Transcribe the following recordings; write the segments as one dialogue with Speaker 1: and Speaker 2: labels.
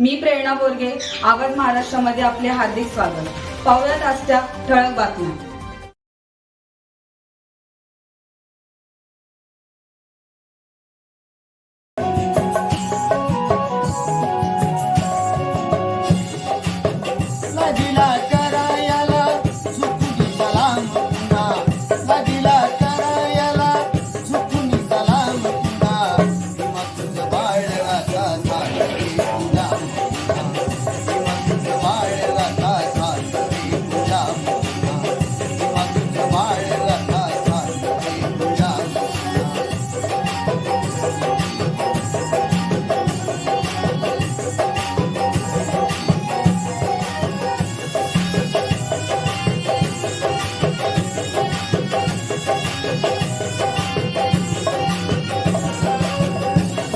Speaker 1: मी प्रेरणा बोरगे आवाज महाराष्ट्रामध्ये आपले हार्दिक स्वागत. पाहुयात आजच्या ठळक बातम्या.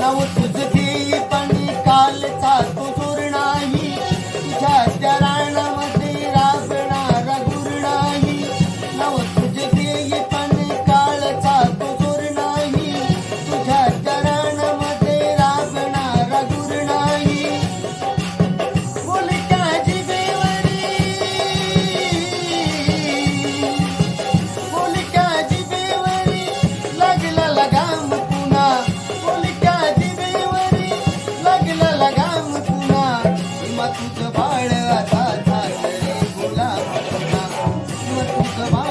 Speaker 2: I would เออ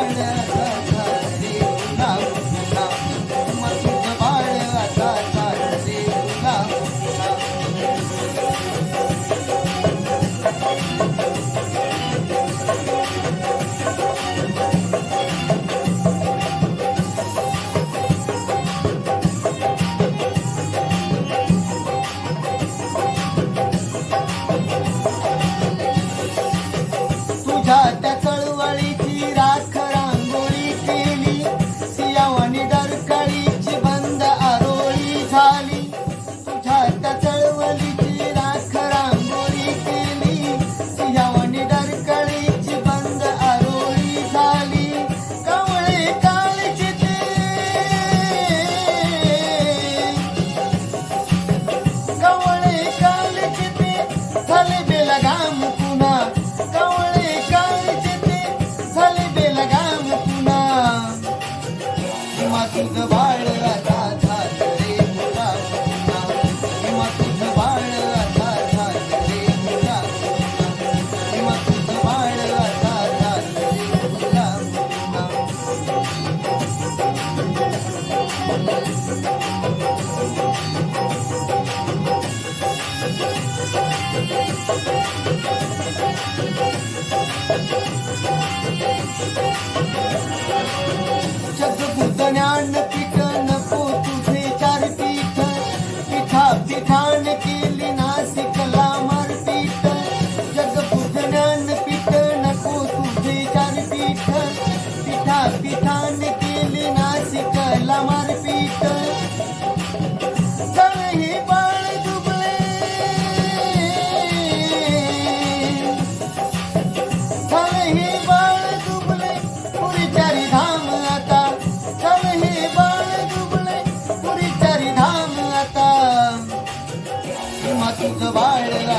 Speaker 2: तुझ वाळला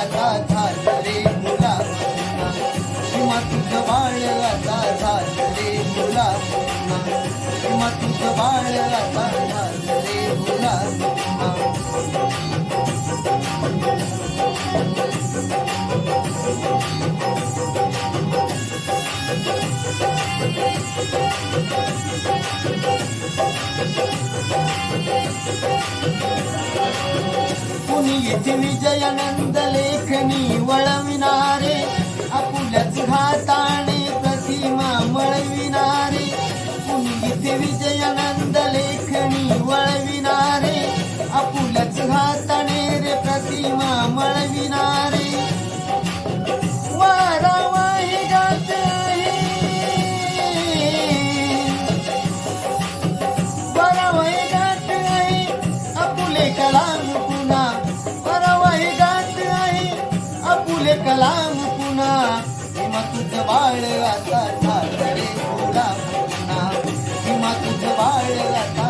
Speaker 2: झाले मुला किंवा तुझ वाळला झाले मुला किंवा तुझ वाळला झाले मुला Thank you. इथे विजयानंद लेखनी वळविणारे आपुल्याच हाताने प्रतिमा मळविणारे. इथे विजयानंद लेखनी वळविणारे आपुल्याच हाताने रे प्रतिमा मळविणारे. कलाम पुन्हा. किंवा तुझं बाळ आता झालं बोला पुन्हा. किंवा तुझं बाळ आता